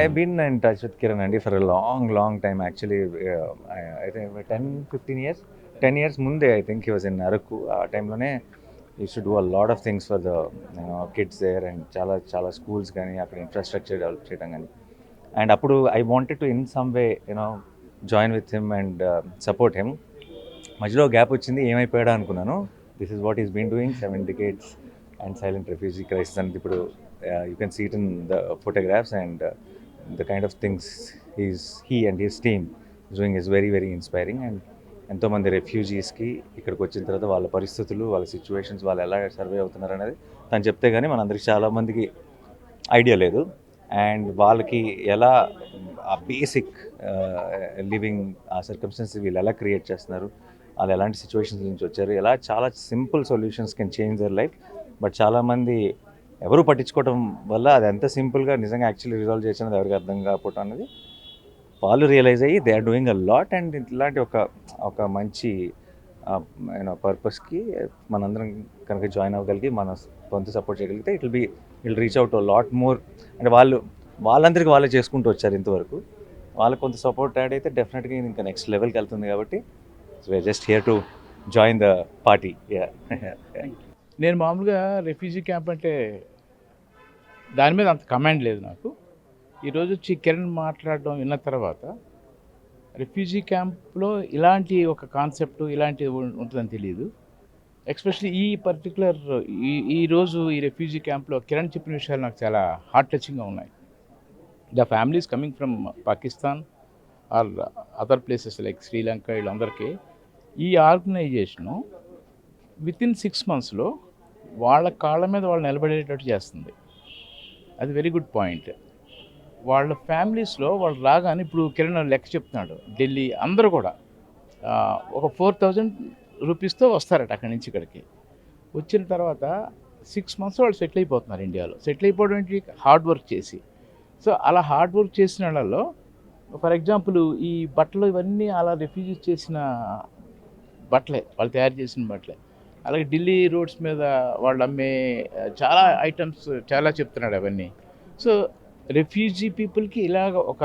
I been in touch with Kiran అండి for long long time actually Actually, uh, ten years think 10, 15 years. 10 years ముందే I think he was in Araku ఆ టైంలోనే you should do a lot of things for the kids there and చాలా చాలా schools కానీ అక్కడ infrastructure develop చేయడం కానీ and అప్పుడు I wanted to in some way you know join with him and support him మధ్యలో గ్యాప్ వచ్చింది ఏమైపోయాడా అనుకున్నాను. This is what is been doing seven decades and silent refugee crisis అనేది ఇప్పుడు you can see it in the photographs and the kind of things he's he and his team doing is very very inspiring and ఎంతోమంది రెఫ్యూజీస్కి ఇక్కడికి వచ్చిన తర్వాత వాళ్ళ పరిస్థితులు వాళ్ళ సిచ్యువేషన్స్ వాళ్ళు ఎలా సర్వే అవుతున్నారు అనేది తను చెప్తే కానీ మనందరికి చాలామందికి ఐడియా లేదు. అండ్ వాళ్ళకి ఎలా ఆ బేసిక్ లివింగ్ uh, ఆ సర్కమ్స్టెన్స్ వీళ్ళు ఎలా క్రియేట్ చేస్తున్నారు వాళ్ళు ఎలాంటి సిచ్యువేషన్స్ నుంచి వచ్చారు ఎలా చాలా simple solutions can change their life but చాలామంది ఎవరు పట్టించుకోవడం వల్ల అది ఎంత సింపుల్గా నిజంగా యాక్చువల్లీ రిజాల్వ్ చేసినది ఎవరికి అర్థం కాకపోవటం అనేది వాళ్ళు రియలైజ్ అయ్యి they are doing a lot and ఇట్లాంటి ఒక ఒక మంచి యూనో పర్పస్కి మనందరం కనుక జాయిన్ అవ్వగలిగి మన కొంత సపోర్ట్ చేయగలిగితే it will be will reach out lot more అంటే వాళ్ళు వాళ్ళందరికీ వాళ్ళే చేసుకుంటూ వచ్చారు ఇంతవరకు. వాళ్ళకి కొంత సపోర్ట్ యాడ్ అయితే డెఫినెట్గా ఇంకా నెక్స్ట్ లెవెల్కి వెళ్తుంది కాబట్టి so just here to join the party నేను మామూలుగా రెఫ్యూజీ క్యాంప్ అంటే దాని మీద అంత కమాండ్ లేదు నాకు. ఈరోజు వచ్చి కిరణ్ మాట్లాడడం విన్న తర్వాత రెఫ్యూజీ క్యాంప్లో ఇలాంటి ఒక కాన్సెప్ట్ ఇలాంటి ఉంటుందని తెలియదు ఎక్స్పెషల్లీ ఈ పర్టికులర్ ఈ ఈరోజు ఈ రెఫ్యూజీ క్యాంప్లో కిరణ్ చెప్పిన విషయాలు నాకు చాలా హార్ట్ టచింగ్గా ఉన్నాయి the families coming from Pakistan or other places like Sri Lanka వీళ్ళందరికీ. ఈ ఆర్గనైజేషను విత్ ఇన్ సిక్స్ మంత్స్లో వాళ్ళ కాళ్ళ మీద వాళ్ళు నిలబడేటట్టు చేస్తుంది. అది వెరీ గుడ్ పాయింట్ వాళ్ళ ఫ్యామిలీస్లో వాళ్ళు రాగానే ఇప్పుడు కిరణ్ లెక్క చెప్తున్నాడు. ఢిల్లీ అందరూ కూడా ఒక ఫోర్ థౌజండ్ రూపీస్తో వస్తారట అక్కడి నుంచి ఇక్కడికి. వచ్చిన తర్వాత సిక్స్ మంత్స్ వాళ్ళు సెటిల్ అయిపోతున్నారు ఇండియాలో. సెటిల్ అయిపోవడం ఏంటి? హార్డ్ వర్క్ చేసి. సో అలా హార్డ్ వర్క్ చేసిన వాళ్ళలో ఫర్ ఎగ్జాంపుల్ ఈ బట్టలు ఇవన్నీ అలా రిఫ్యూజ్ చేసిన బట్టలే వాళ్ళు తయారు చేసిన బట్టలే. అలాగే ఢిల్లీ రోడ్స్ మీద వాళ్ళు అమ్మే చాలా ఐటమ్స్ చాలా చెప్తున్నాడు అవన్నీ. సో రెఫ్యూజీ పీపుల్కి ఇలాగ ఒక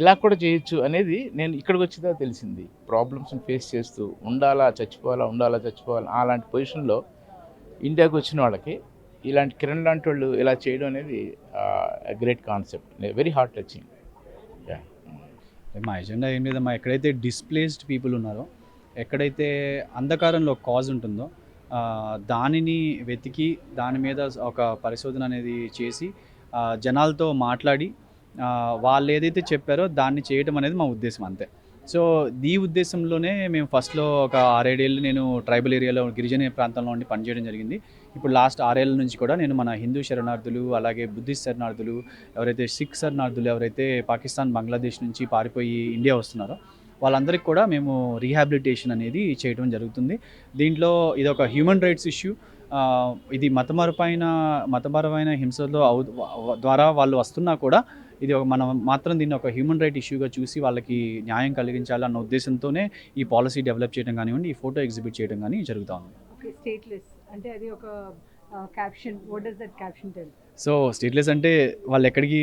ఇలా కూడా చేయొచ్చు అనేది నేను ఇక్కడికి వచ్చిందా తెలిసింది. ప్రాబ్లమ్స్ని ఫేస్ చేస్తూ ఉండాలా చచ్చిపోవాలా ఉండాలా చచ్చిపోవాలా అలాంటి పొజిషన్లో ఇండియాకి వచ్చిన వాళ్ళకి ఇలాంటి కిరణ్ లాంటి వాళ్ళు ఇలా చేయడం అనేది great concept very heart touching మా ఎజెండా ఏం లేదమ్మా ఎక్కడైతే డిస్ప్లేస్డ్ పీపుల్ ఉన్నారో ఎక్కడైతే అంధకారంలో కాజ్ ఉంటుందో దానిని వెతికి దాని మీద ఒక పరిశోధన అనేది చేసి జనాలతో మాట్లాడి వాళ్ళు ఏదైతే చెప్పారో దాన్ని చేయడం అనేది మా ఉద్దేశం అంతే. సో ఈ ఉద్దేశంలోనే మేము ఫస్ట్లో ఒక ఆరేడేళ్ళు నేను ట్రైబల్ ఏరియాలో గిరిజన ప్రాంతంలో ఉండి పనిచేయడం జరిగింది. ఇప్పుడు లాస్ట్ ఆరేళ్ళ నుంచి కూడా నేను మన హిందూ శరణార్థులు అలాగే బుద్ధిస్ట్ శరణార్థులు ఎవరైతే సిక్ శరణార్థులు ఎవరైతే పాకిస్తాన్ బంగ్లాదేశ్ నుంచి పారిపోయి ఇండియా వస్తున్నారో వాళ్ళందరికీ కూడా మేము రీహాబిలిటేషన్ అనేది చేయడం జరుగుతుంది. దీంట్లో ఇది ఒక హ్యూమన్ రైట్స్ ఇష్యూ ఇది మతపరమైన మతపరమైన హింసలో అవు ద్వారా వాళ్ళు వస్తున్నా కూడా ఇది ఒక మనం మాత్రం దీన్ని ఒక హ్యూమన్ రైట్ ఇష్యూగా చూసి వాళ్ళకి న్యాయం కలిగించాలన్న ఉద్దేశంతోనే ఈ పాలసీ డెవలప్ చేయడం కానివ్వండి ఈ ఫోటో ఎగ్జిబిట్ చేయడం కానీ జరుగుతూ ఉంది. ఓకే అంటే అది ఒక caption what does that caption tell so stateless అంటే వాళ్ళు ఎక్కడికి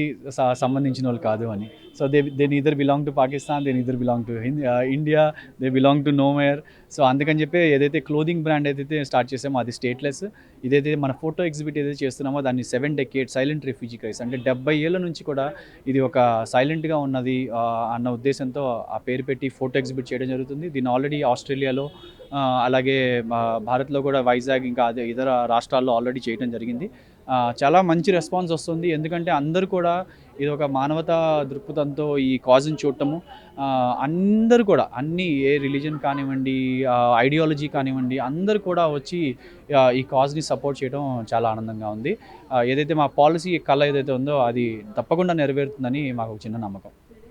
సంబంధించిన వాళ్ళు కాదు అని. సో దే దే ఇద్దరు బిలాంగ్ టు పాకిస్తాన్ దే ఇద్దరు belong to India they belong to nowhere so అందుకని చెప్పి ఏదైతే క్లోదింగ్ బ్రాండ్ ఏదైతే స్టార్ట్ చేసామో అది స్టేట్లెస్ ఇదైతే మన ఫోటో ఎగ్జిబిట్ ఏదైతే చేస్తున్నామో దాన్ని seven decade silent refugee cries అంటే డెబ్బై ఏళ్ళ నుంచి కూడా ఇది ఒక సైలెంట్గా ఉన్నది అన్న ఉద్దేశంతో ఆ పేరు పెట్టి ఫోటో ఎగ్జిబిట్ చేయడం జరుగుతుంది. దీన్ని ఆల్రెడీ ఆస్ట్రేలియాలో అలాగే భారత్లో కూడా వైజాగ్ ఇంకా అదే ఇతర రాష్ట్రాల్లో ఆల్రెడీ చేయడం జరిగింది. చాలా మంచి రెస్పాన్స్ వస్తుంది. ఎందుకంటే అందరూ కూడా ఇది ఒక మానవతా దృక్పథంతో ఈ కాజ్ని చూడటము అందరూ కూడా అన్ని ఏ రిలీజన్ కానివ్వండి ఐడియాలజీ కానివ్వండి అందరూ కూడా వచ్చి ఈ కాజ్ని సపోర్ట్ చేయడం చాలా ఆనందంగా ఉంది. ఏదైతే మా పాలసీ కళ ఏదైతే ఉందో అది తప్పకుండా నెరవేరుతుందని మాకు ఒక చిన్న నమ్మకం.